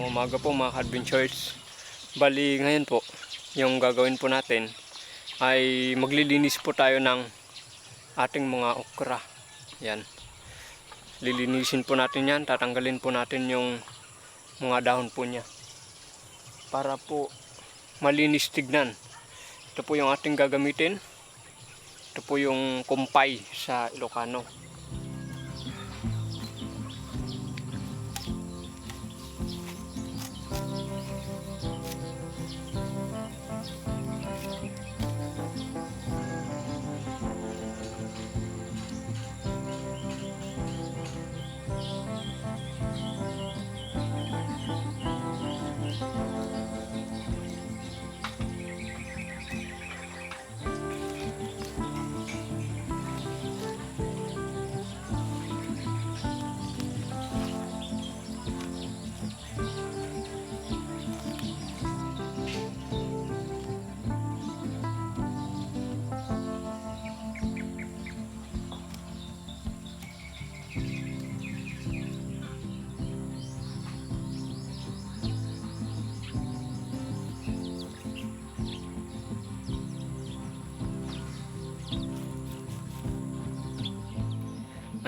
Magandang umaga po mga adventures. Bali ngayon po, yung gagawin po natin ay maglilinis po tayo ng ating mga okra. Yan. Lilinisin po natin yan, tatanggalin po natin yung mga dahon po niya. Para po malinis tignan. Ito po yung ating gagamitin. Ito po yung kumpay sa Ilocano.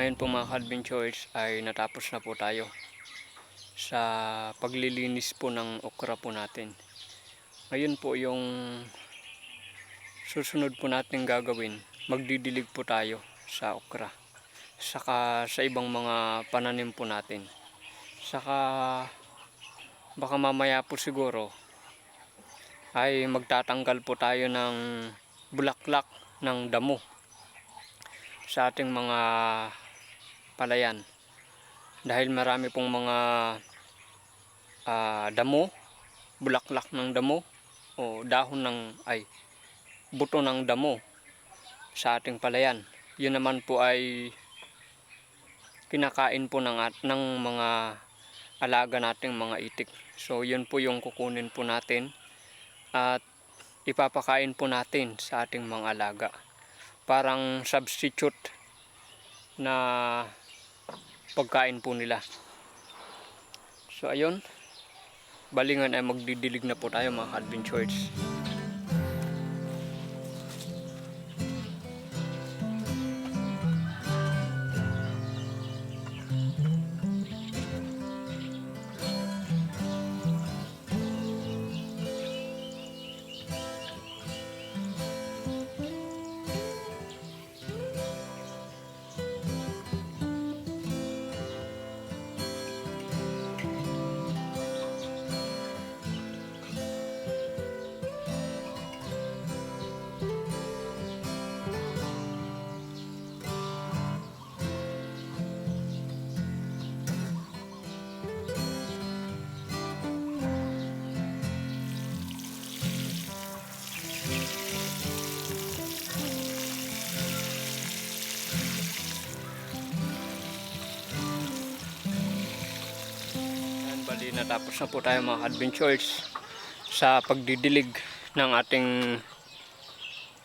Ngayon po mga adventures ay natapos na po tayo sa paglilinis po ng okra po natin. Ngayon po yung susunod po natin gagawin, magdidilig po tayo sa okra. Saka sa ibang mga pananim po natin. Saka baka mamaya po siguro ay magtatanggal po tayo ng bulaklak ng damo sa ating mga palayan dahil marami pong mga ah, damo bulaklak ng damo o dahon ng ay buto ng damo sa ating palayan yun naman po ay kinakain po ng, at, ng mga alaga nating mga itik. So yun po yung kukunin po natin at ipapakain po natin sa ating mga alaga. Parang substitute na pagkain po nila. So ayun, balingan ay magdidilig na po tayo mga adventures. Bali natapos na po tayo mga adventures sa pagdidilig ng ating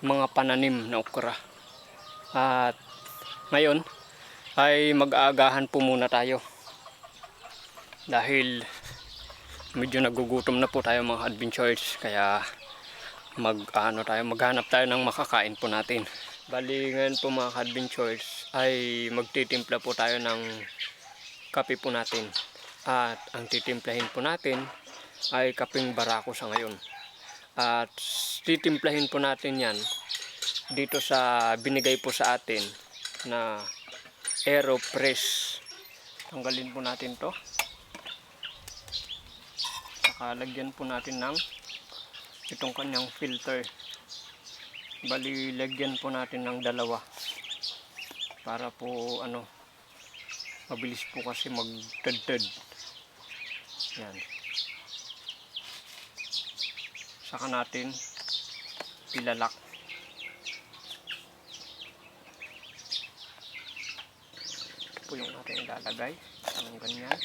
mga pananim na okra. At ngayon ay mag-aagahan po muna tayo. Dahil medyo nagugutom na po tayo mga adventures kaya mag ano tayo maghanap tayo ng makakain po natin. Bali ngayon po mga adventures ay magtitimpla po tayo ng kape po natin. At ang titimplahin po natin ay kaping barako sa ngayon. At titimplahin po natin yan dito sa binigay po sa atin na Aeropress. Tanggalin po natin to. Saka lagyan po natin ng itong kanyang filter. Bali, lagyan po natin ng dalawa. Para po ano, mabilis po kasi magtadtad. Yan. Saka natin ilalak. Ito yung ating ilalagay. Ang ganyan.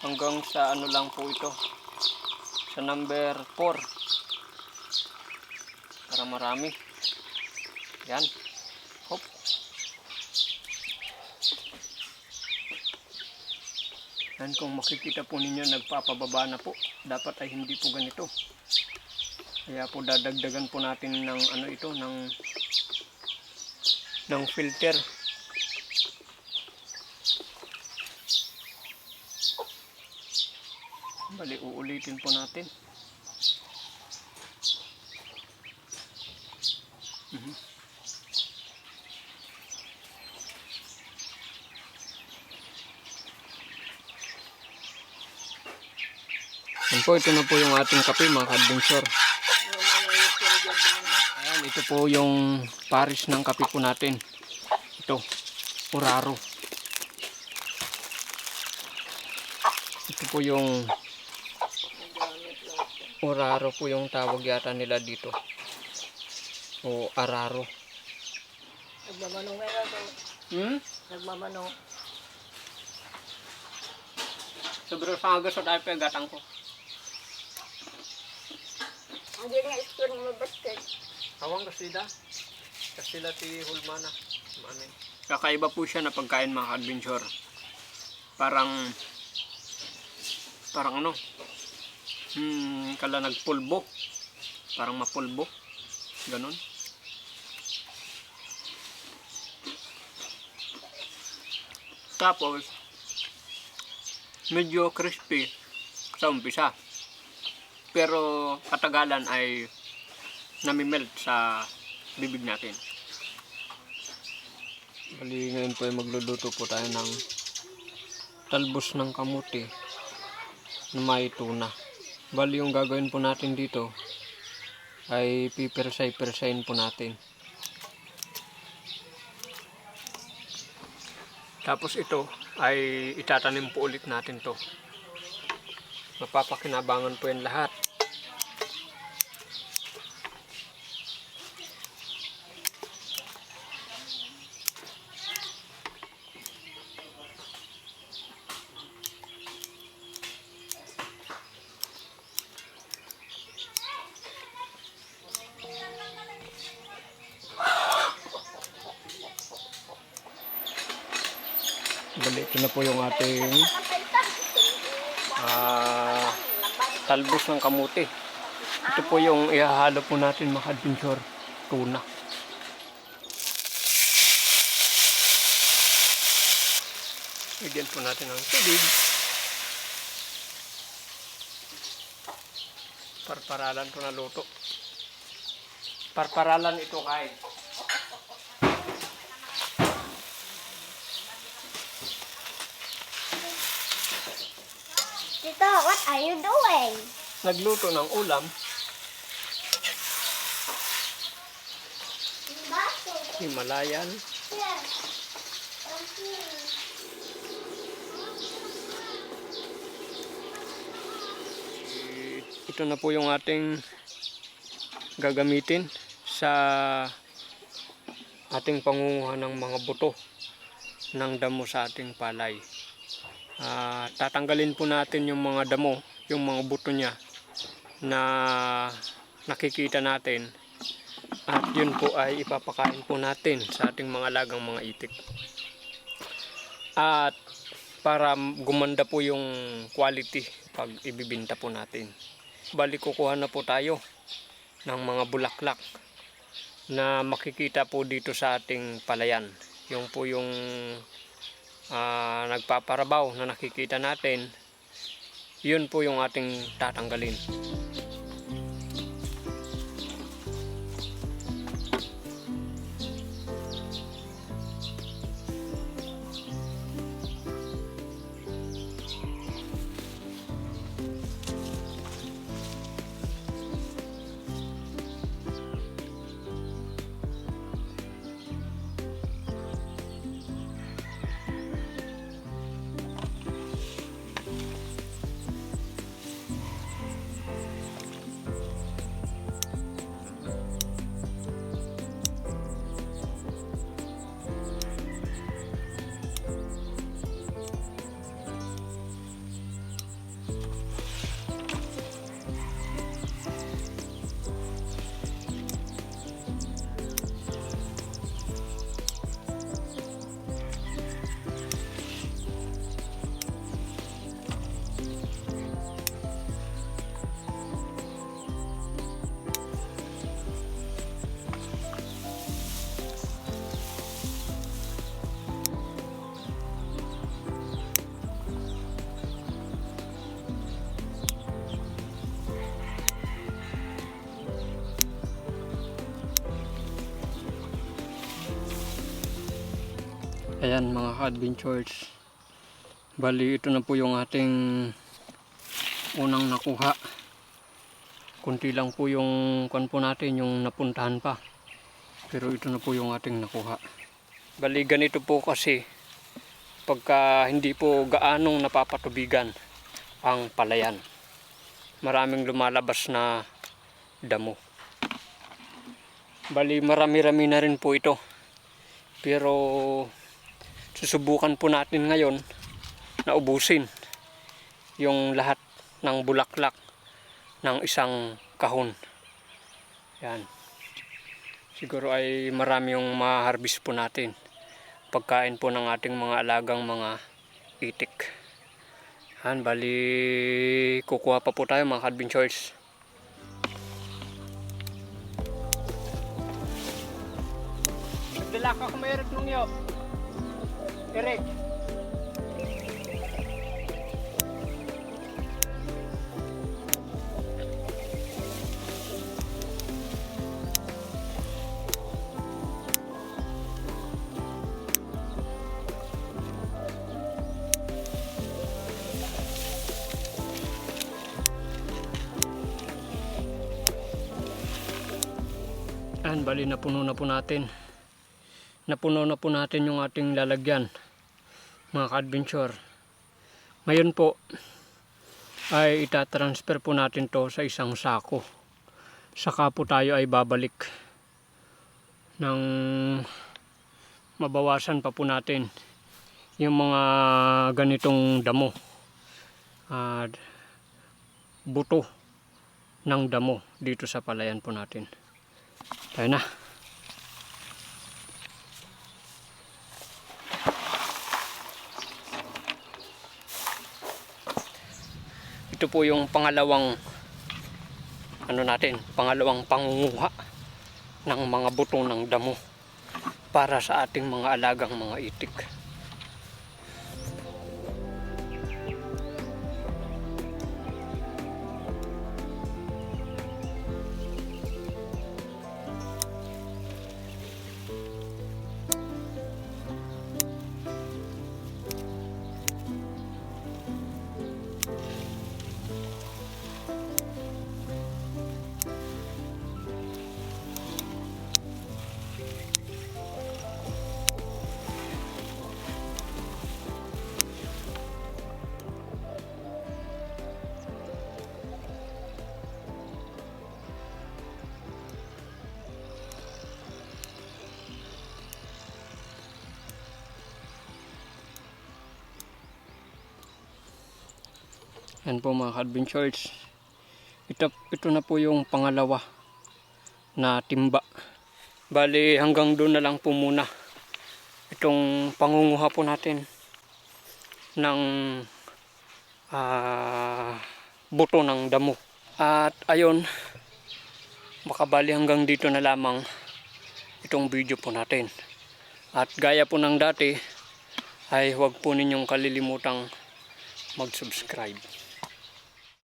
Hanggang sa ano lang po ito. Sa number 4 para marami yan Yan kung makikita po ninyo nagpapababa na po. Dapat ay hindi po ganito. Kaya po dadagdagan po natin ng ano ito ng ng filter. Bali uulitin po natin. Mhm. Yan po, ito na po yung ating kape mga kadbensor. Ayan, ito po yung paris ng kape po natin. Ito, Uraro. Ito po yung Uraro po yung tawag yata nila dito. O Araro. Nagmamanong meron ko. Hmm? Nagmamanong. Sobrang sangagas sa tayo pegatang ko. Hindi nga isko ng mga basket. Awang kasida. Kasila ti Hulmana. Manin. Kakaiba po siya na pagkain mga adventure. Parang parang ano? Hmm, kala nagpulbo. Parang mapulbo. Ganon. Tapos medyo crispy sa umpisa. Pero katagalan ay namimelt sa bibig natin. Bali ngayon po ay magluluto po tayo ng talbos ng kamuti na may tuna. Bali yung gagawin po natin dito ay pipersay-persayin po natin. Tapos ito ay itatanim po ulit natin to. Mapapakinabangan po yan lahat. Bali, ito na po yung ating ah, talbos ng kamuti. Ito po yung ihahalo po natin mga adventure tuna. Bigyan po natin ng tubig. Parparalan to na luto. Parparalan ito kain. Tito, what are you doing? Nagluto ng ulam. Himalayan. Ito na po yung ating gagamitin sa ating pangunguha ng mga buto ng damo sa ating palay. Ah, tatanggalin po natin yung mga damo, yung mga buto niya na nakikita natin at yun po ay ipapakain po natin sa ating mga lagang mga itik. At para gumanda po yung quality pag ibibinta po natin. Bali kukuha na po tayo ng mga bulaklak na makikita po dito sa ating palayan. Yung po yung ah, nagpaparabaw na nakikita natin, yun po yung ating tatanggalin. Ayan mga ka-adventures. Bali ito na po yung ating unang nakuha. Kunti lang po yung kwan po natin, yung napuntahan pa. Pero ito na po yung ating nakuha. Bali ganito po kasi pagka hindi po gaanong napapatubigan ang palayan. Maraming lumalabas na damo. Bali marami-rami na rin po ito. Pero susubukan po natin ngayon na ubusin yung lahat ng bulaklak ng isang kahon. Yan. Siguro ay marami yung ma-harvest po natin. Pagkain po ng ating mga alagang mga itik. Han, bali kukuha pa po tayo mga adventures. Nagdala ka kung may nung yo. Eric. Ayan, bali napuno na po natin. Napuno na po natin yung ating lalagyan, mga ka-adventure. Ngayon po, ay itatransfer po natin to sa isang sako. Saka po tayo ay babalik ng mabawasan pa po natin yung mga ganitong damo. at buto ng damo dito sa palayan po natin. Tayo na. Ito po yung pangalawang ano natin, pangalawang pangunguha ng mga buto ng damo para sa ating mga alagang mga itik. Yan po mga adventures. Ito, ito na po yung pangalawa na timba. Bali hanggang doon na lang po muna. Itong pangunguha po natin ng ah, buto ng damo. At ayon, makabali hanggang dito na lamang itong video po natin. At gaya po ng dati, ay huwag po ninyong kalilimutang mag-subscribe.